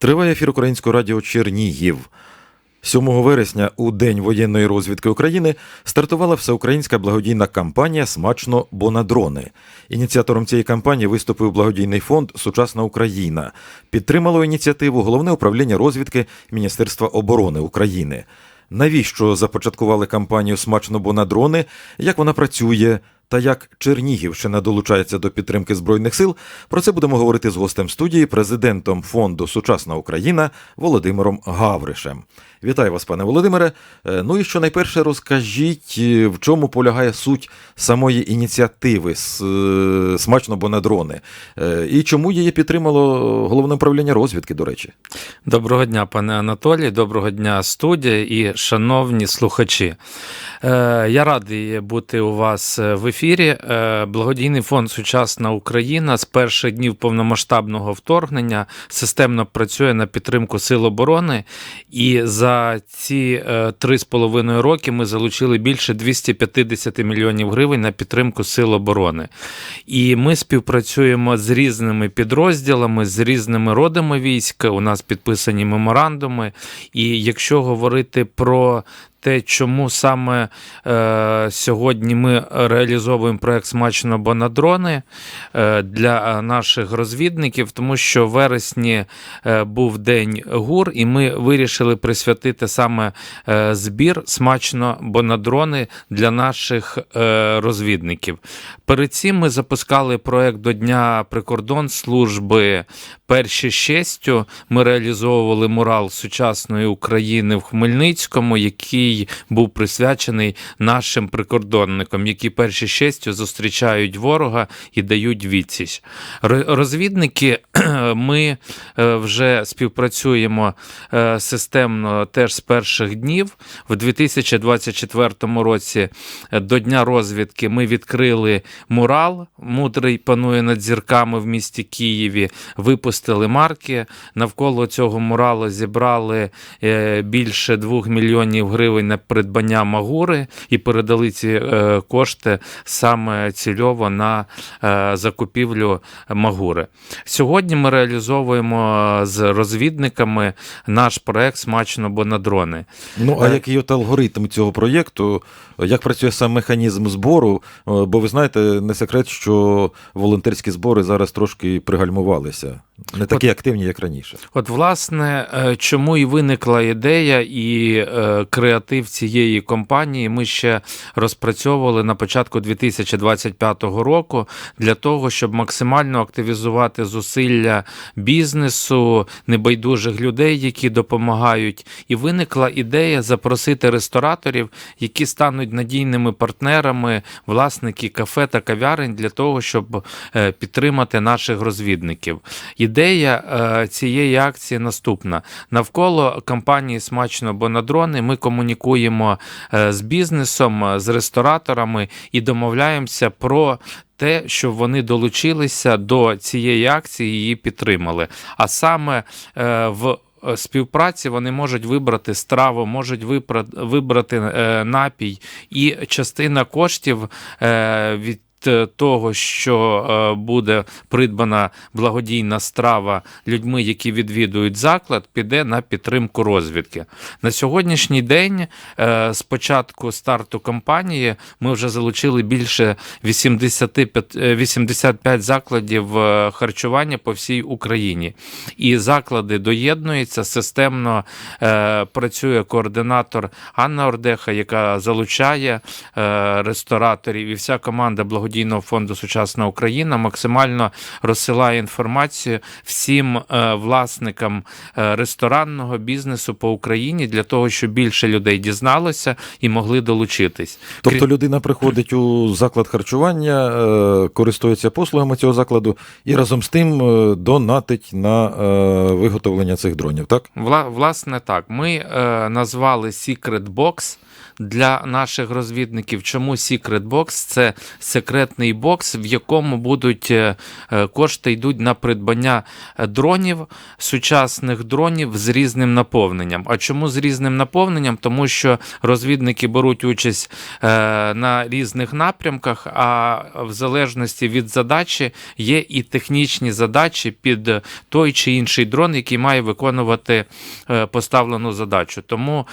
Триває ефір Українського радіо Чернігів. 7 вересня, у День воєнної розвідки України, стартувала всеукраїнська благодійна кампанія Смачно бо на дрони. Ініціатором цієї кампанії виступив благодійний фонд Сучасна Україна. Підтримало ініціативу головне управління розвідки Міністерства оборони України. Навіщо започаткували кампанію Смачно бо на дрони? Як вона працює? Та як Чернігівщина долучається до підтримки збройних сил, про це будемо говорити з гостем студії, президентом фонду Сучасна Україна Володимиром Гавришем. Вітаю вас, пане Володимире. Е, Ну і що найперше розкажіть, е, в чому полягає суть самої ініціативи е, смачно бо на дрони, і чому її підтримало головне управління розвідки, до речі. Доброго дня, пане Анатолій, доброго дня, студія і шановні слухачі. Я радий бути у вас в ефірі. Е, Благодійний фонд Сучасна Україна з перших днів повномасштабного вторгнення системно працює на підтримку Сил оборони, і за ці е, три з половиною роки ми залучили більше 250 мільйонів гривень на підтримку Сил оборони. І ми співпрацюємо з різними підрозділами, з різними родами військ. У нас підписані меморандуми. І якщо говорити про те, чому саме е, сьогодні ми реалізовуємо проект смачно бо на дрони е, для наших розвідників, тому що в вересні е, був день ГУР, і ми вирішили присвятити саме е, збір смачно бо на дрони для наших е, розвідників. Перед цим ми запускали проект до Дня прикордонслужби перші з честю. Ми реалізовували мурал сучасної України в Хмельницькому, який був присвячений нашим прикордонникам, які перші з честю зустрічають ворога і дають відсіч. Розвідники ми е, вже співпрацюємо е, системно теж з перших днів. В 2024 році е, до Дня розвідки ми відкрили мурал. Мудрий панує над зірками в місті Києві. Випустили марки. Навколо цього муралу зібрали більше 2 мільйонів гривень на придбання магури і передали ці е, кошти саме цільово на е, закупівлю магури. Сьогодні ми реалізовуємо з розвідниками наш проект Смачно бо на дрони. Ну, а Е. який от алгоритм цього проєкту? Як працює сам механізм збору? Е, Бо ви знаєте, не секрет, що волонтерські збори зараз трошки пригальмувалися. Не такі активні, як раніше. От, власне, е, чому і виникла ідея і е, креатив цієї компанії ми ще розпрацьовували на початку 2025 року для того, щоб максимально активізувати зусилля бізнесу, небайдужих людей, які допомагають. І виникла ідея запросити рестораторів, які стануть надійними партнерами, власники кафе та кав'ярень для того, щоб е, підтримати наших розвідників. Ідея е, цієї акції наступна: навколо компанії Смачно бо на дрони ми комунікуємо е, з бізнесом, е, з рестораторами і домовляємося про. Те, щоб вони долучилися до цієї акції, її підтримали. А саме е, в співпраці вони можуть вибрати страву, можуть вибрати напій, і частина коштів від того, що е, буде придбана благодійна страва людьми, які відвідують заклад, піде на підтримку розвідки. На сьогоднішній день, е, з початку старту кампанії, ми вже залучили більше 85, е, 85 закладів е, харчування по всій Україні. І заклади доєднуються системно. е, Працює координатор Анна Ордеха, яка залучає е, рестораторів, і вся команда благодійного фонду Сучасна Україна максимально розсилає інформацію всім е, власникам е, ресторанного бізнесу по Україні для того, щоб більше людей дізналося і могли долучитись. Тобто людина приходить у заклад харчування, е, користується послугами цього закладу і разом з тим донатить на виготовлення цих дронів, так? Вла, власне, так. Ми назвали Secret Box для наших розвідників. Чому Secret Box? Це секретний бокс, в якому будуть е, е, кошти йдуть на придбання е, дронів, сучасних дронів з різним наповненням. А чому з різним наповненням? Тому що розвідники беруть участь на різних напрямках, а в залежності від задачі є і технічні задачі під той чи інший дрон, який має виконувати поставлену задачу. Тому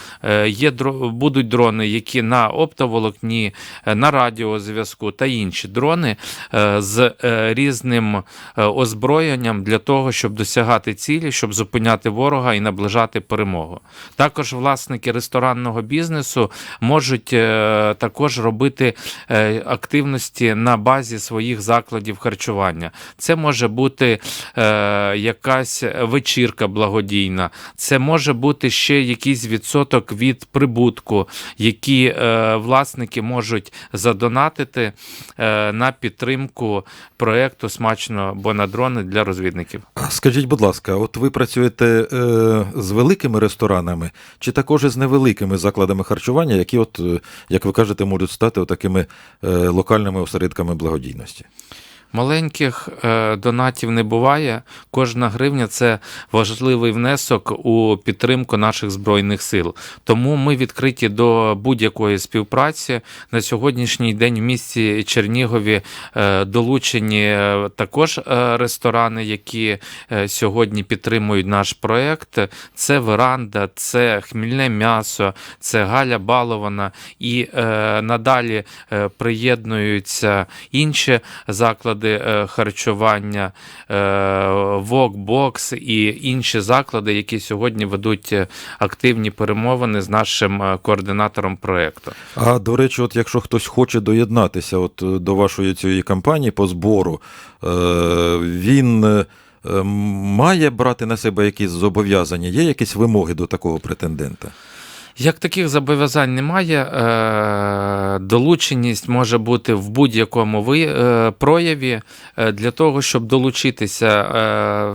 є будуть дрони, які на оптоволокні, е, на радіозв'язку та інші дрони е, з е, різним озброєнням для того, щоб досягати цілі, щоб зупиняти ворога і наближати перемогу. Також власники ресторанного бізнесу можуть також робити активності на базі своїх закладів харчування. Це може бути якась вечірка благодійна, це може бути ще якийсь відсоток від прибутку, які е, власники можуть задонатити е, на підтримку проекту смачно бонадрони для розвідників. Скажіть, будь ласка, от ви працюєте е, з великими ресторанами чи також із невеликими закладами харчування, які, от, як ви кажете, можуть стати такими локальними осередками благодійності? Маленьких е, донатів не буває. Кожна гривня це важливий внесок у підтримку наших збройних сил. Тому ми відкриті до будь-якої співпраці. На сьогоднішній день в місті Чернігові е, долучені е, також ресторани, які сьогодні підтримують наш проект. Це веранда, це хмільне м'ясо, це Галя Балована. І надалі приєднуються інші заклади е, харчування, е, Вокбокс і інші заклади, які сьогодні ведуть е, активні перемовини з нашим е, координатором проекту. А до речі, от якщо хтось хоче доєднатися от, е, до вашої цієї кампанії по збору, е, він е, е, має брати на себе якісь зобов'язання, є якісь вимоги до такого претендента? Як таких зобов'язань немає, е, долученість може бути в будь-якому е, прояві. Е, Для того, щоб долучитися,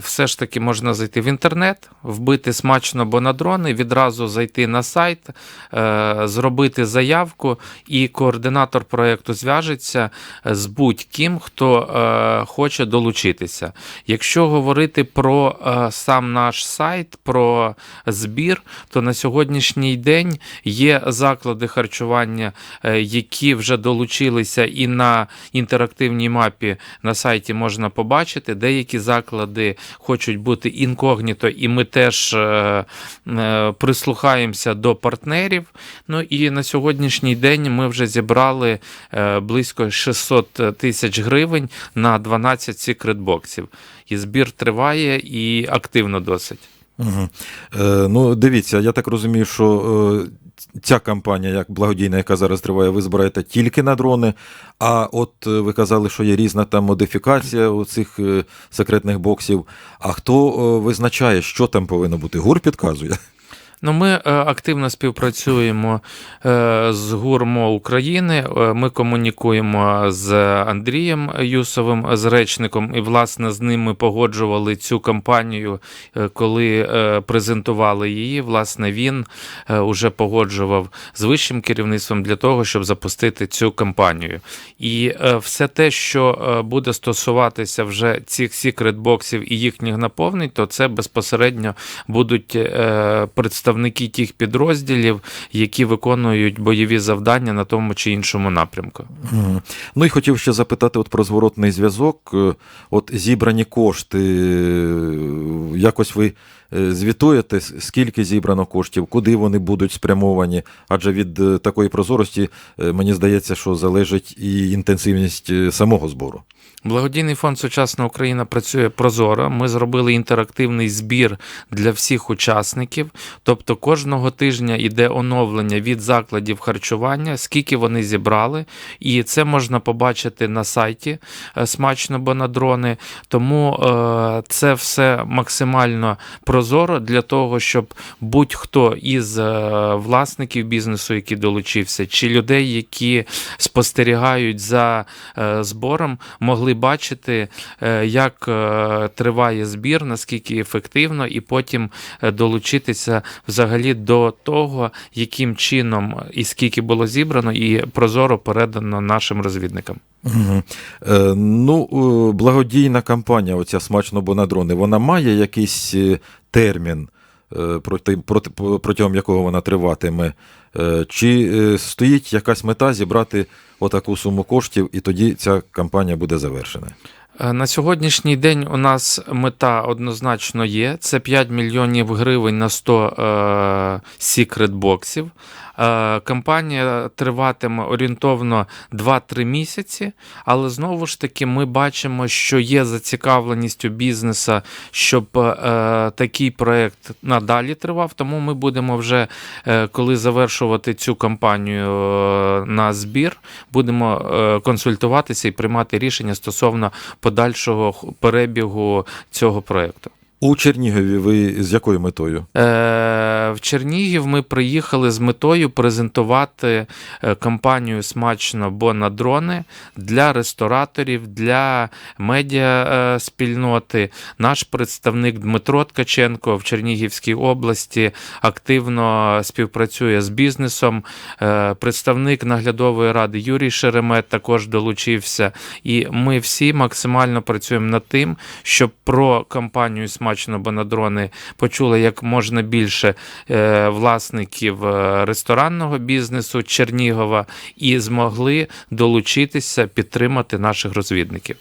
все ж таки можна зайти в інтернет, вбити смачно бонадрони, відразу зайти на сайт, зробити заявку, і координатор проєкту зв'яжеться з будь-ким, хто хоче долучитися. Якщо говорити про сам наш сайт, про збір, то на сьогоднішній день є заклади харчування, е, які вже долучилися, і на інтерактивній мапі на сайті можна побачити. Деякі заклади хочуть бути інкогніто, і ми теж е, е, прислухаємося до партнерів. Ну і на сьогоднішній день ми вже зібрали близько 600 тисяч гривень на 12 секретбоксів. І збір триває і активно досить. Угу. Е, ну, дивіться, я так розумію, що е, ця кампанія, як благодійна, яка зараз триває, ви збираєте тільки на дрони. А от е, ви казали, що є різна там модифікація у цих е, секретних боксів. А хто е, визначає, що там повинно бути? ГУР підказує. Ну, ми е, активно співпрацюємо е, з ГУРМО України. Е, Ми комунікуємо з Андрієм Юсовим, з речником, і власне з ним ми погоджували цю кампанію, коли презентували її. Власне, він вже погоджував з вищим керівництвом для того, щоб запустити цю кампанію. І все те, що буде стосуватися вже цих секрет-боксів і їхніх наповнень, то це безпосередньо будуть е, представники тих підрозділів, які виконують бойові завдання на тому чи іншому напрямку. Ну і хотів ще запитати от про зворотний зв'язок. Е, От зібрані кошти, е, якось ви е, звітуєте, скільки зібрано коштів, куди вони будуть спрямовані? Адже від такої прозорості, мені здається, що залежить і інтенсивність самого збору. Благодійний фонд Сучасна Україна працює прозоро. Ми зробили інтерактивний збір для всіх учасників. Тобто кожного тижня йде оновлення від закладів харчування, скільки вони зібрали, і це можна побачити на сайті е, смачно бонадрони. Тому е, це все максимально прозоро для того, щоб будь-хто із е, власників бізнесу, який долучився, чи людей, які спостерігають за збором, могли могли бачити, е, як е, триває збір, наскільки ефективно, і потім е, долучитися взагалі до того, яким чином і скільки було зібрано, і прозоро передано нашим розвідникам. Мгм. Е, ну, благодійна кампанія, оця смачно бо на дрони, вона має якийсь термін, проти, проти, протягом якого вона триватиме? Е, Чи е, стоїть якась мета зібрати отаку суму коштів, і тоді ця кампанія буде завершена? Е, На сьогоднішній день у нас мета однозначно є: це 5 мільйонів гривень на 100 е, секрет-боксів. Е, Кампанія триватиме орієнтовно 2-3 місяці, але знову ж таки ми бачимо, що є зацікавленість у бізнеса, щоб е, такий проект надалі тривав. Тому ми будемо вже, коли завершувати цю кампанію на збір, будемо консультуватися і приймати рішення стосовно подальшого перебігу цього проекту. У Чернігові ви з якою метою? Е, в Чернігів ми приїхали з метою презентувати е, кампанію Смачно, бо на дрони для рестораторів, для медіа е, спільноти. Наш представник Дмитро Ткаченко в Чернігівській області активно співпрацює з бізнесом. Е, Представник наглядової ради Юрій Шеремет також долучився. І ми всі максимально працюємо над тим, щоб про кампанію Смачно, бо на дрони почули як можна більше е, власників е, ресторанного бізнесу Чернігова і змогли долучитися підтримати наших розвідників.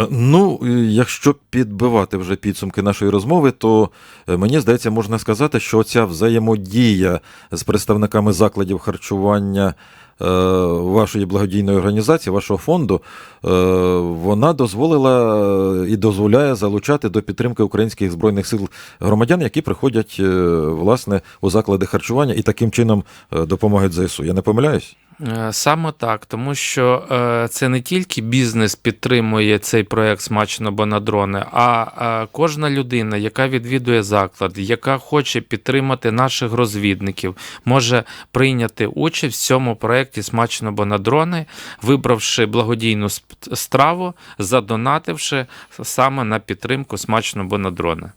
Е, Ну, якщо підбивати вже підсумки нашої розмови, то мені здається, можна сказати, що ця взаємодія з представниками закладів харчування вашої благодійної організації, вашого фонду, е, вона дозволила е, і дозволяє залучати до підтримки українських збройних сил громадян, які приходять е, власне у заклади харчування і таким чином е, допомагають ЗСУ. Я не помиляюсь? Е, Саме так, тому що е, це не тільки бізнес підтримує цей проект смачно бо на дрони, а е, кожна людина, яка відвідує заклад, яка хоче підтримати наших розвідників, може прийняти участь в цьому проєкті смачно бо на дрони, вибравши благодійну страву, задонативши саме на підтримку смачно бо на дрони.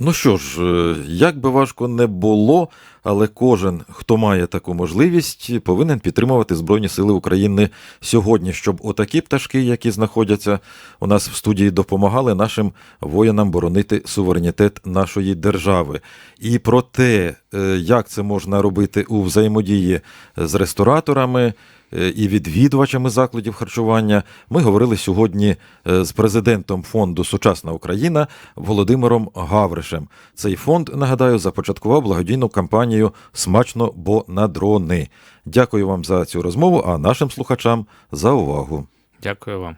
Ну що ж, е, як би важко не було, але кожен, хто має таку можливість, повинен підтримувати Збройні Сили України сьогодні, щоб отакі пташки, які знаходяться у нас в студії, допомагали нашим воїнам боронити суверенітет нашої держави. І про те, е, як це можна робити у взаємодії з рестораторами. Е, І відвідувачами закладів харчування ми говорили сьогодні е, з президентом фонду Сучасна Україна Володимиром Гавришем. Цей фонд, нагадаю, започаткував благодійну кампанію Смачно, бо на дрони. Дякую вам за цю розмову, а нашим слухачам за увагу. Дякую вам.